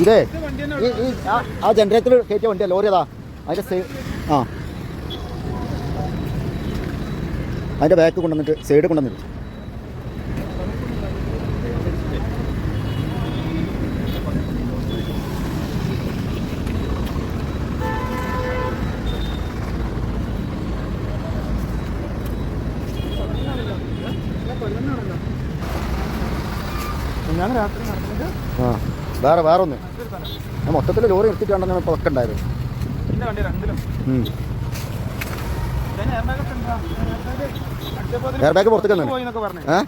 ഇതേ ഈ ഈ ആ- ജനറേറ്റർ കയറ്റിയ വണ്ടിയാ ലോറി അതാ. അതിന്റെ സൈഡ് ആ. അതിന്റെ ബാക്ക് കൊണ്ടുവന്നിട്ട് സൈഡ് കൊണ്ടുവന്നിട്ട്. ആ വേറെ വേറെ ഒന്ന് ഞാൻ മൊത്തത്തിൽ ലോറി എടുത്തിട്ടുണ്ടെന്നാണ് ഇപ്പോൾ ഒക്കെ ഉണ്ടായത്. എന്റെ വണ്ടി രണ്ടിലും. ഉം. ഞാൻ എയർബാഗ് ഒക്കെ ഉണ്ടോ? എയർബാഗ് അടിച്ചപ്പോൾ അതിൽ എയർ ബാഗ് പുറത്തേക്ക് ഏഹ്